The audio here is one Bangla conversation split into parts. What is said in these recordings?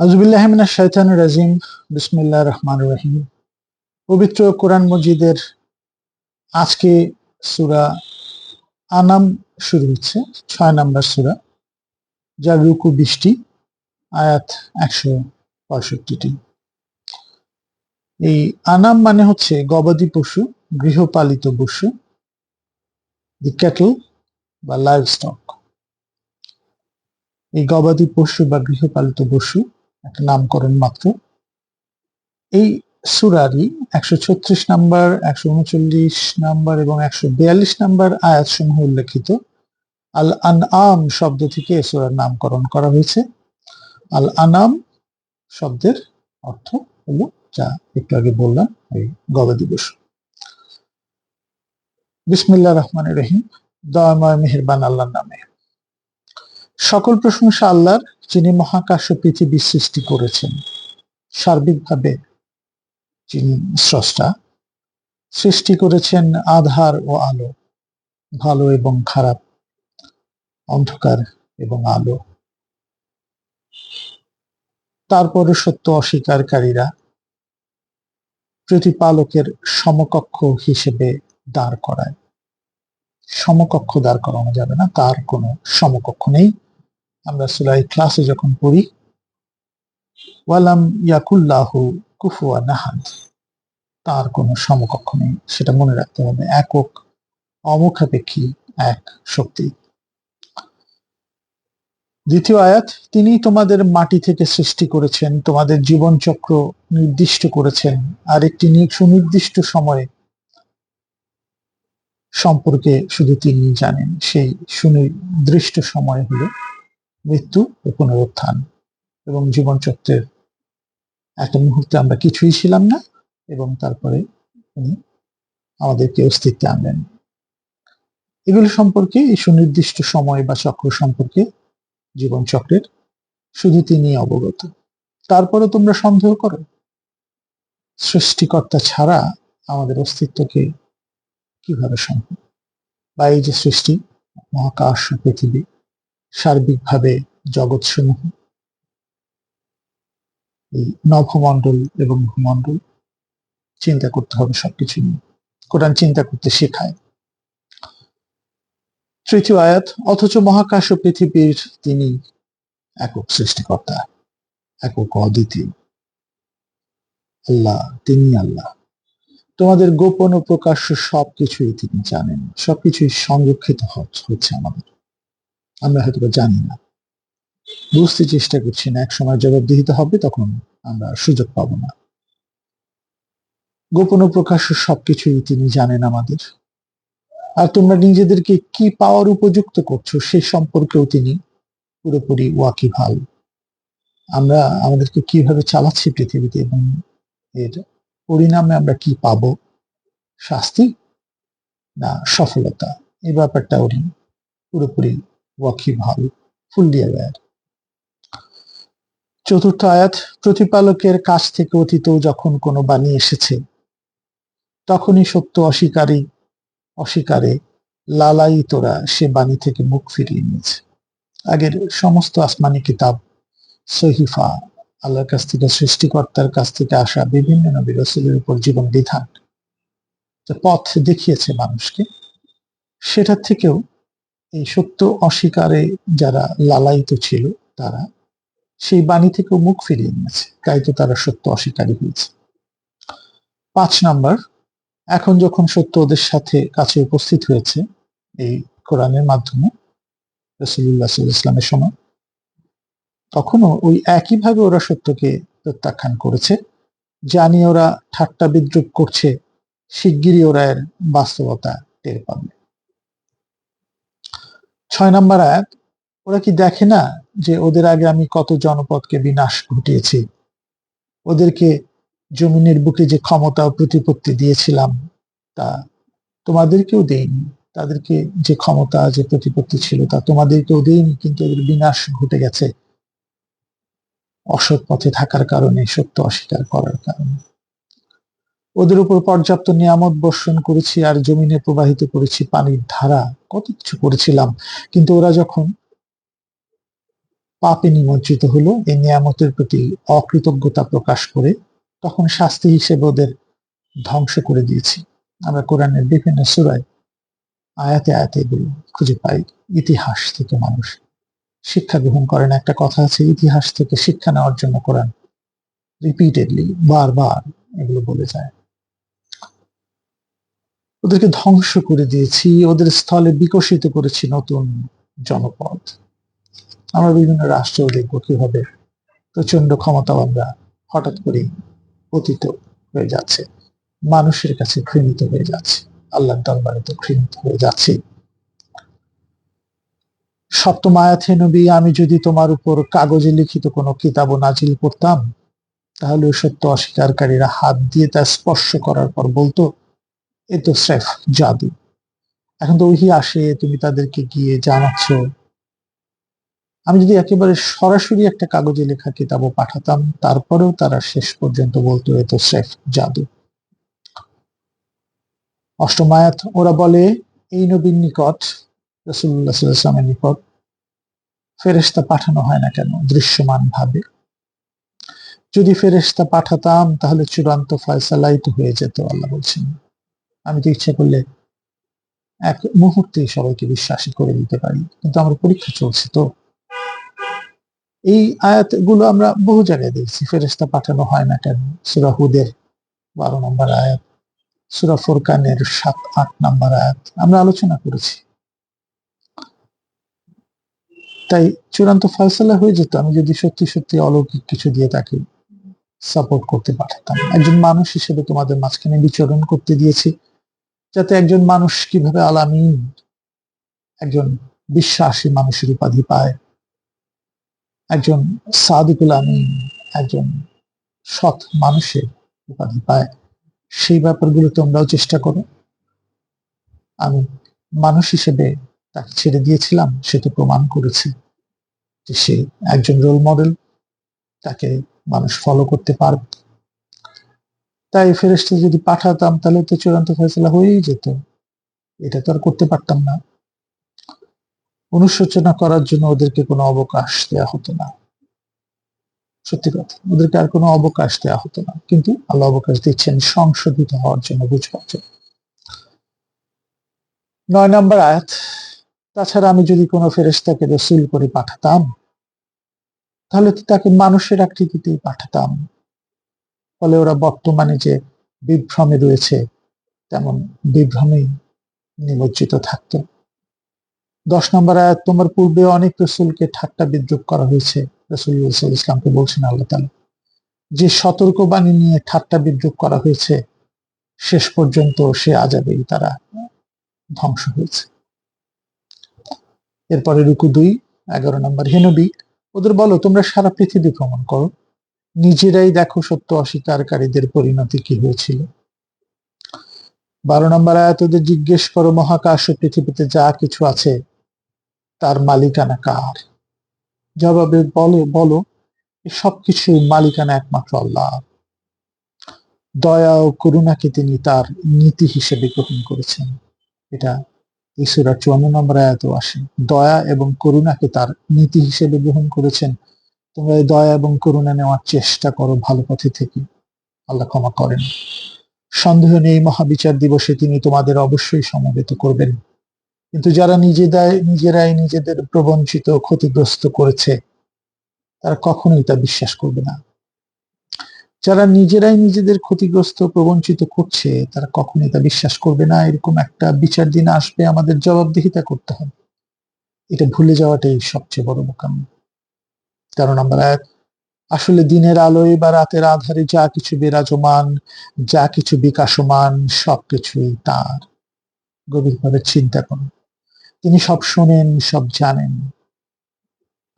আজবুল্লাহমিনা শৈতান রাজিম। বিসমিল্লাহ রহমান রহিম। পবিত্র কোরআন মজিদের আজকে সুরা আনাম শুরু হচ্ছে। ছয় নম্বর সুরা, যার রুকু বৃষ্টি, আয়াত একশো পঁয়ষট্টিটি। এই আনাম মানে হচ্ছে গবাদি পশু, গৃহপালিত পশু দি ক্যাটল বা লাইভ স্টক এই গবাদি পশু বা গৃহপালিত পশু একটা নামকরণ মাত্র। এই সুরারি একশো ছত্রিশ নাম্বার, একশো উনচল্লিশ নাম্বার এবং একশো বিয়াল্লিশ নাম্বার আয়াত সমূহ উল্লেখিত। আল আন আম শব্দ থেকে এ সুরার নামকরণ করা হয়েছে। আল আনাম শব্দের অর্থ হলো যা একটু আগে বললাম, এই গবাদি পশু বিসমিল্লা রহমান রহিম, দয়াময়, মেহেরবান আল্লাহর নামে। সকল প্রশংসা আল্লাহর যিনি মহাকাশ ও পৃথিবী সৃষ্টি করেছেন। সার্বিকভাবে যিনি স্রষ্টা, সৃষ্টি করেছেন আধার ও আলো, ভালো এবং খারাপ, অন্ধকার এবং আলো। তারপরে সত্য অস্বীকারীরা প্রতিপালকের সমকক্ষ হিসেবে দাঁড় করায়। সমকক্ষ দাঁড় করানো যাবে না, তার কোনো সমকক্ষ নেই। আমরা সুলাই ক্লাসে যখন পড়ি, ওয়ালাম ইয়াকুল্লাহু কুফুয়া নাহাদ তার কোনো সমকক্ষ নেই। সেটা মনে রাখতে হবে, একক, অমুখাপেক্ষী এক শক্তি। দ্বিতীয় আয়াত, তিনি তোমাদের মাটি থেকে সৃষ্টি করেছেন, তোমাদের জীবন চক্র নির্দিষ্ট করেছেন, আর একটি সুনির্দিষ্ট সময়ে সম্পর্কে শুধু তিনি জানেন। সেই সুনির্দিষ্ট সময় হলো মৃত্যু ও পুনরুত্থান এবং জীবনচক্রের একটা মুহূর্তে আমরা কিছুই ছিলাম না এবং তারপরে উনি আমাদেরকে অস্তিত্বে আনলেন। এগুলো সম্পর্কে এই সুনির্দিষ্ট সময় বা চক্র সম্পর্কে জীবন চক্রের শুধু তিনি অবগত। তারপরে তোমরা সন্দেহ করো। সৃষ্টিকর্তা ছাড়া আমাদের অস্তিত্বকে কীভাবে সম্ভব? বা এই যে সৃষ্টি, মহাকাশ, পৃথিবী সার্বিকভাবে জগৎসমূহ। এই নভমণ্ডল এবং ভূমণ্ডল চিন্তা করতে হবে সবকিছু নিয়ে। কোরআন চিন্তা করতে শেখায়। তৃতীয় আয়াত, অথচ মহাকাশ ও পৃথিবীর তিনি একক সৃষ্টিকর্তা, একক অদ্বিতীয়। আল্লাহ, তিনি আল্লাহ। তোমাদের গোপন ও প্রকাশ্য সবকিছুই তিনি জানেন। সবকিছুই সংরক্ষিত হচ্ছে আমাদের। আমরা হয়তো জানি না। বুঝতে চেষ্টা করছি না, এক সময় জবাবদিহিত হবে, তখন আমরা সুযোগ পাবো না। গোপন প্রকাশ্য সবকিছুই তিনি জানেন আমাদের। আর তোমরা নিজেদেরকে কি পাওয়ার উপযুক্ত করছ, সে সম্পর্কেও তিনি পুরোপুরি ওয়াকিভাল আমরা আমাদেরকে কীভাবে চালাচ্ছি পৃথিবীতে এবং এর পরিণামে আমরা কি পাব? শাস্তি না সফলতা? এই ব্যাপারটা উনি পুরোপুরি ওয়াকিভাল ফুললি অ্যাওয়ার চতুর্থ আয়াত, প্রতিপালকের কাছ থেকে অতীতেও যখন কোনো বাণী এসেছে, তখনই সত্য অস্বীকারী, অস্বীকারে লালাই তোরা সে বাণী থেকে মুখ ফিরিয়ে নিয়েছে। আগের সমস্ত আসমানি কিতাব, সহিফা, আল্লাহর কাছ থেকে, সৃষ্টিকর্তার কাছ থেকে আসা বিভিন্ন নবী রসুলের উপর জীবন বিধান পথ দেখিয়েছে মানুষকে, সেটার থেকেও এই সত্য অস্বীকারে যারা লালায়িত ছিল তারা, সেই বাণী থেকে মুখ ফিরিয়ে নিয়েছে। তাই তো তারা সত্য অস্বীকারী হয়েছে। পাঁচ নাম্বার, এখন যখন সত্য ওদের সাথে কাছে উপস্থিত হয়েছে এই কোরআনের মাধ্যমে রসুল্লাহ ইসলামের সময়, তখনও ওই একইভাবে ওরা সত্যকে প্রত্যাখ্যান করেছে জানি ওরা ঠাট্টা বিদ্রুপ করছে, শিগগিরই ওরা এর বাস্তবতা টের পাবে। ছয় নম্বর আয়াত ওরা কি দেখে না যে ওদের আগে আমি কত জনপদকে বিনাশ ঘটিয়েছি? ওদেরকে জমিনের বুকে যে ক্ষমতা ও প্রতিপত্তি দিয়েছিলাম, তা তোমাদেরকেও দেইনি। তাদেরকে যে ক্ষমতা, যে প্রতিপত্তি ছিল, তা তোমাদেরকেও দেইনি, কিন্তু ওদের বিনাশ ঘটে গেছে। অসৎ পথে থাকার কারণে, সত্য অস্বীকার করার কারণে। ওদের উপর পর্যাপ্ত নিয়ামত বর্ষণ করেছি আর জমিনে প্রবাহিত করেছি পানির ধারা। কত কিছু করেছিলাম। কিন্তু ওরা যখন পাপে নিমজ্জিত হলো, এই নিয়ামতের প্রতি অকৃতজ্ঞতা প্রকাশ করে, তখন শাস্তি হিসেবে ওদের ধ্বংস করে দিয়েছি। আমরা কোরআনের বিভিন্ন সুরায় আয়াতে আয়াতে এগুলো খুঁজে পাই। ইতিহাস থেকে মানুষ শিক্ষা গ্রহণ করেন একটা কথা আছে, ইতিহাস থেকে শিক্ষা নেওয়ার জন্য কোরআন রিপিটেডলি বারবার এগুলো বলে যায়। ওদেরকে ধ্বংস করে দিয়েছি, ওদের স্থলে বিকশিত করেছি নতুন জনপদ। আমরা বিভিন্ন রাষ্ট্র দেখব কীভাবে প্রচণ্ড ক্ষমতাবানরা হঠাৎ করে পতিত হয়ে যাচ্ছে। মানুষের কাছে ঘৃণিত হয়ে যাচ্ছে আল্লাহ দরবারে তো ঘৃণিত হয়ে যাচ্ছে। সপ্তম নবী, আমি যদি তোমার উপর কাগজে লিখিত কোনো কিতাব নাজিল করতাম তাহলে সত্য অস্বীকারীরা হাত দিয়ে তা স্পর্শ করার পর বলতো এ তো স্রেফ জাদু। এখন তো ওহি আসে, তুমি তাদেরকে গিয়ে জানাচ্ছ। আমি যদি একেবারে সরাসরি একটা কাগজে লেখা কিতাবও পাঠাতাম, তারপরেও তারা শেষ পর্যন্ত বলতো, এ তো স্রেফ জাদু। অষ্টমায়াত ওরা বলে, এই নবীর নিকট রসুল্লাহামের নিকট ফেরেস্তা পাঠানো হয় না কেন দৃশ্যমান ভাবে যদি ফেরেস্তা পাঠাতাম, তাহলে চূড়ান্ত ফয়সালাই তো হয়ে যেত, আল্লাহ বলছেন। আমি তো ইচ্ছে করলে এক মুহূর্তে সবাইকে বিশ্বাসী করে দিতে পারি, কিন্তু আমার পরীক্ষা চলছে তো। এই আয়াতগুলো আমরা বহু জায়গায় দেখছি ফেরেস্তা পাঠানো হয় না কেন? সুরা হুদের বারো নম্বর আয়াত, সুরা ফোরকানের সাত, আট নম্বর আয়াত আমরা আলোচনা করেছি। তাই চূড়ান্ত ফয়সলা হয়ে যেত, আমি যদি সত্যি সত্যি অলৌকিক কিছু দিয়ে তাকে সাপোর্ট করতে পাঠাতাম একজন মানুষ হিসেবে তোমাদের মাঝখানে বিচরণ করতে দিয়েছি। যাতে একজন মানুষ কীভাবে আলামিন একজন বিশ্বাসী মানুষের উপাধি পায়, একজন সাদিকুল আমিন, একজন সৎ মানুষের উপাধি পায়। সেই ব্যাপারগুলো তোমরাও চেষ্টা করো। আমি মানুষ হিসেবে তাকে ছেড়ে দিয়েছিলাম, সে তো প্রমাণ করেছে যে সে একজন রোল মডেল তাকে মানুষ ফলো করতে পারবে। তাই ফেরেস্তা যদি পাঠাতাম, তাহলে তো চূড়ান্ত ফেসলা হয়েই যেত। এটা তো আর করতে পারতাম না। অনুশোচনা করার জন্য ওদেরকে কোনো অবকাশ দেওয়া হতো না। সত্যি কথা, ওদেরকে আর কোনো অবকাশ দেওয়া হতো না। কিন্তু আল্লাহ অবকাশ দিচ্ছেন সংশোধিত হওয়ার জন্য, বুঝবার জন্য। নয় নম্বর আয়াত, তাছাড়া আমি যদি কোনো ফেরেস্তাকে রসুল করে পাঠাতাম, তাহলে তো তাকে মানুষের আকৃতিতেই পাঠাতাম। ফলে ওরা বর্তমানে যে বিভ্রমে রয়েছে, তেমন বিভ্রমেই নিমজ্জিত থাকত। দশ নম্বর আয়াত, তোমার পূর্বে অনেক রসুলকে ঠাট্টা বিদ্রুপ করা হয়েছে রসুল্লাহ ইসলামকে বলছেন আল্লাহ তালা যে সতর্কবাণী নিয়ে ঠাট্টা বিদ্রুপ করা হয়েছে, শেষ পর্যন্ত সে আজাবেই তারা ধ্বংস হয়েছে। এরপরে রুকু দুই, এগারো নম্বর হেনবি ওদের বলো, তোমরা সারা পৃথিবী ভ্রমণ করো নিজেরাই দেখো সত্য অস্বীকারীদের পরিণতি কি হয়েছিল। বারো নম্বর আয়াত ওদের জিজ্ঞেস করো, মহাকাশ ও পৃথিবীতে যা কিছু আছে, তার মালিকানা কার? জবাবে বলো বলো সবকিছু মালিকানা একমাত্র আল্লাহ। দয়া ও করুণাকে তিনি তার নীতি হিসেবে গ্রহণ করেছেন। এটা ঈশ্বরের চুয়ান্ন নম্বর আয়াত আসে। দয়া এবং করুণাকে তার নীতি হিসেবে গ্রহণ করেছেন। তোমরা দয়া এবং করুণা নেওয়ার চেষ্টা করো ভালো পথে থেকে। আল্লাহ ক্ষমা করেন। সন্দেহ নেই, মহাবিচার দিবসে তিনি তোমাদের অবশ্যই সমবেত করবেন। কিন্তু যারা নিজেদের নিজেরাই নিজেদের প্রবঞ্চিত ক্ষতিগ্রস্ত করেছে, তারা কখনোই তা বিশ্বাস করবে না। যারা নিজেরাই নিজেদের ক্ষতিগ্রস্ত, প্রবঞ্চিত করছে, তারা কখনোই তা বিশ্বাস করবে না। এরকম একটা বিচার দিন আসবে, আমাদের জবাবদিহিতা করতে হবে। এটা ভুলে যাওয়াটাই সবচেয়ে বড় কারণ আমরা আসলে দিনের আলোয় বা রাতের আধারে যা কিছু বিরাজমান, যা কিছু বিকাশমান, সবকিছুই তার। গভীরভাবে চিন্তা করুন। তিনি সব শোনেন, সব জানেন।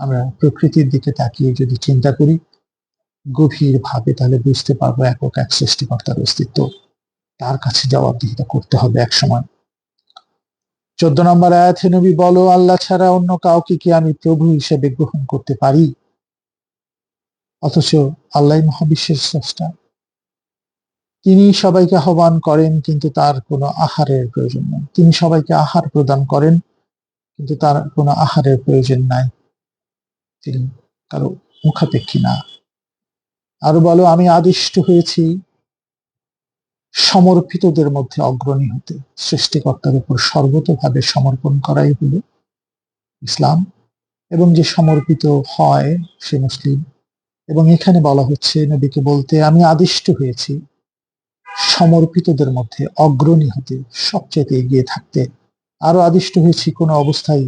আমরা প্রকৃতির দিকে তাকিয়ে যদি চিন্তা করি গভীর ভাবে তাহলে বুঝতে পারব একক এক সৃষ্টিকর্তার অস্তিত্ব। তার কাছে জবাবদিহিতা করতে হবে এক সময় চোদ্দ নম্বর আয়াতে নবী বলো, আল্লাহ ছাড়া অন্য কাউকে কি আমি প্রভু হিসেবে গ্রহণ করতে পারি? অথচ আল্লাহ মহাবিশ্বের স্রষ্টা। তিনি সবাইকে আহ্বান করেন, কিন্তু তার কোনো আহারের প্রয়োজন নেই। তিনি সবাইকে আহার প্রদান করেন, কিন্তু তার কোনো আহারের প্রয়োজন নাই। তিনি কারও মুখাপেক্ষী না। আরও বলো, আমি আদিষ্ট হয়েছি সমর্পিতদের মধ্যে অগ্রণী হতে। সৃষ্টিকর্তার উপর সর্বতভাবে সমর্পণ করাই হলো ইসলাম। এবং যে সমর্পিত হয় সে মুসলিম। এবং এখানে বলা হচ্ছে, নবীকে বলতে আমি আদিষ্ট হয়েছি। সমর্পিতদের মধ্যে অগ্রণী হতে সবচেয়ে এগিয়ে থাকতে আরও আদিষ্ট হয়েছি কোনো অবস্থায়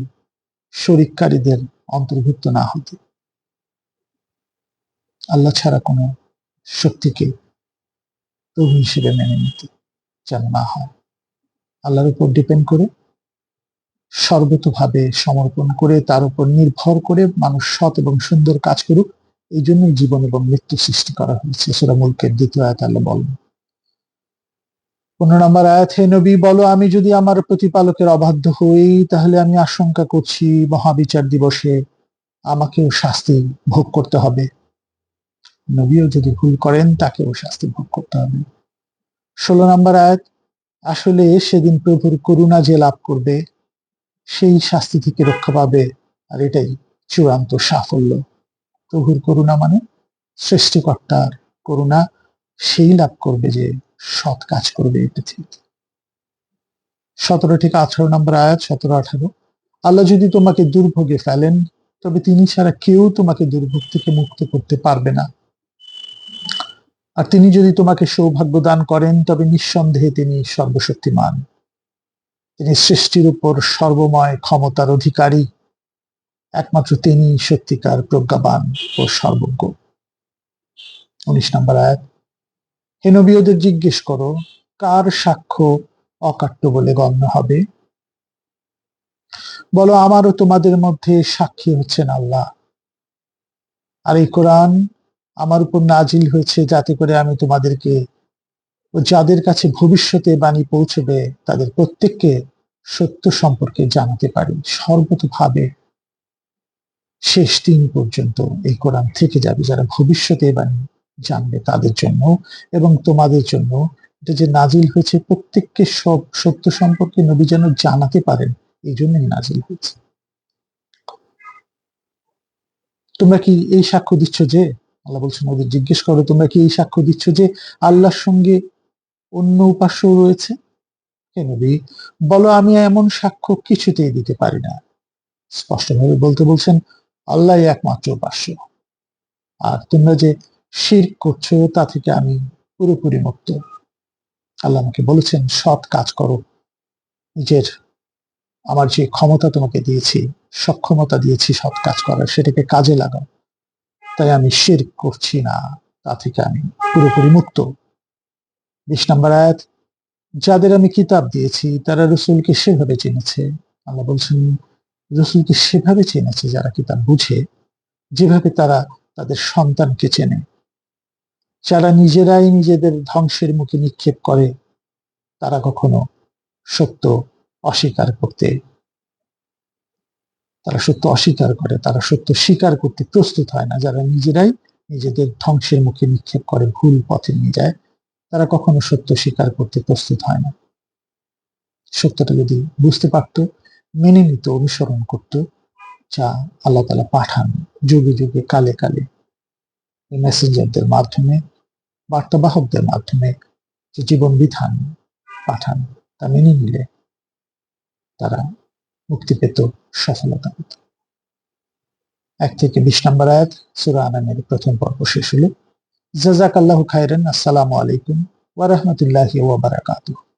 শরিককারীদের অন্তর্ভুক্ত না হতে। আল্লাহ ছাড়া কোনো শক্তিকে প্রভু হিসেবে মেনে নিতে যেন না হয়। আল্লাহর উপর ডিপেন্ড করে, সর্বতভাবে সমর্পণ করে, তার উপর নির্ভর করে মানুষ সৎ এবং সুন্দর কাজ করুক। এই জন্যই জীবন এবং মৃত্যু সৃষ্টি করা হয়েছে। সেরা মুলকের দ্বিতীয় আয়াত আল্লাহ বলেন, পনেরো নম্বর আয়াত, হে নবী, বলো আমি যদি আমার প্রতিপালকের অবাধ্য হই, তাহলে আমি আশঙ্কা করছি মহাবিচার দিবসে আমাকেও শাস্তি ভোগ করতে হবে। নবীও যদি ভুল করেন, তাকেও শাস্তি ভোগ করতে হবে। ষোলো নম্বর আয়াত, আসলে সেদিন প্রভুর করুণা যে লাভ করবে, সেই শাস্তি থেকে রক্ষা পাবে, আর এটাই চূড়ান্ত সাফল্য। প্রভুর করুণা মানে সৃষ্টিকর্তার করুণা। সেই লাভ করবে যে সৎ কাজ করবে এই পৃথিবীতে সতেরো থেকে আঠারো নম্বর আয়াত, সতেরো, আঠারো। আল্লাহ যদি তোমাকে দুর্ভোগে ফেলেন, তবে তিনি ছাড়া কেউ তোমাকে দুর্ভোগ থেকে মুক্ত করতে পারবে না। আর তিনি যদি তোমাকে সৌভাগ্য দান করেন, তবে নিঃসন্দেহে তিনি সর্বশক্তিমান। তিনি সৃষ্টির উপর সর্বময় ক্ষমতার অধিকারী। একমাত্র তিনি সত্যিকার প্রজ্ঞাবান ও সর্বজ্ঞ। উনিশ নম্বর আয়াত, হে নবীদের জিজ্ঞেস করো, কার সাক্ষ্য অকাট্য বলে গণ্য হবে? বলো, আমারও তোমাদের মধ্যে সাক্ষী হচ্ছেন আল্লাহ। আর এই কোরআন আমার উপর নাজিল হয়েছে যাতে করে আমি তোমাদেরকে ও যাদের কাছে ভবিষ্যতে বাণী পৌঁছবে, তাদের প্রত্যেককে সত্য সম্পর্কে জানাতে পারি, সর্বতভাবে শেষ দিন পর্যন্ত এই কোরআন থেকে যাবে। যারা ভবিষ্যতে বাণী জানবে তাদের জন্য এবং তোমাদের জন্য এটা যে নাজিল হয়েছে, প্রত্যেককে সব সত্য সম্পর্কে নবী যেন জানাতে পারেন, এই জন্যই নাজিল হয়েছে। তোমরা কি এই সাক্ষ্য দিচ্ছ যে, আল্লাহ বলছেন, ওদের জিজ্ঞেস করো, তোমরা কি এই সাক্ষ্য দিচ্ছ যে আল্লাহর সঙ্গে অন্য উপাস্য রয়েছে? নবী, বলো, আমি এমন সাক্ষ্য কিছুতেই দিতে পারি না। স্পষ্টভাবে বলতে বলছেন আল্লাহ একমাত্র উপাস্য আর তোমরা যে শির করছ, তা থেকে আমি পুরোপুরি মুক্ত। আল্লাহ আমাকে বলেছেন, সৎ কাজ করো। নিজের, আমার যে ক্ষমতা তোমাকে দিয়েছি, সক্ষমতা দিয়েছি সৎ কাজ করার, সেটাকে কাজে লাগাও। তাই আমি শির করছি না, তা থেকে আমি পুরোপুরি মুক্ত। বিশ নম্বর আয়াত, যাদের আমি কিতাব দিয়েছি, তারা রসুলকে সেভাবে চিনেছে। আল্লাহ বলছেন রসুলকে সেভাবে চেনেছে যারা কিতাব বুঝে, যেভাবে তারা তাদের সন্তানকে চেনে। যারা নিজেরাই নিজেদের ধ্বংসের মুখে নিক্ষেপ করে, তারা কখনো সত্য অস্বীকার করতে, তারা সত্য অস্বীকার করে, তারা সত্য স্বীকার করতে প্রস্তুত হয় না। যারা নিজেরাই নিজেদের ধ্বংসের মুখে নিক্ষেপ করে, ভুল পথে নিয়ে যায়, তারা কখনো সত্য স্বীকার করতে প্রস্তুত হয় না। সত্যটা যদি বুঝতে পারত মেনে নিত, অনুসরণ করত যা আল্লাহ তালা পাঠান যুগে যুগে, কালে কালে। মেসেঞ্জারদের মাধ্যমে, বার্তাবাহকদের মাধ্যমে যে জীবন বিধান পাঠান, তা মেনে নিলে তারা মুক্তি পেত, সফলতা পেত। এক থেকে বিশ নম্বর আয়াত, সুরা আনামের প্রথম পর্ব শেষ হলো। জাজাক আল্লাহ খায়রেন, আসসালামু আলাইকুম ওয়া রাহমাতুল্লাহি ওয়া বারাকাতুহু।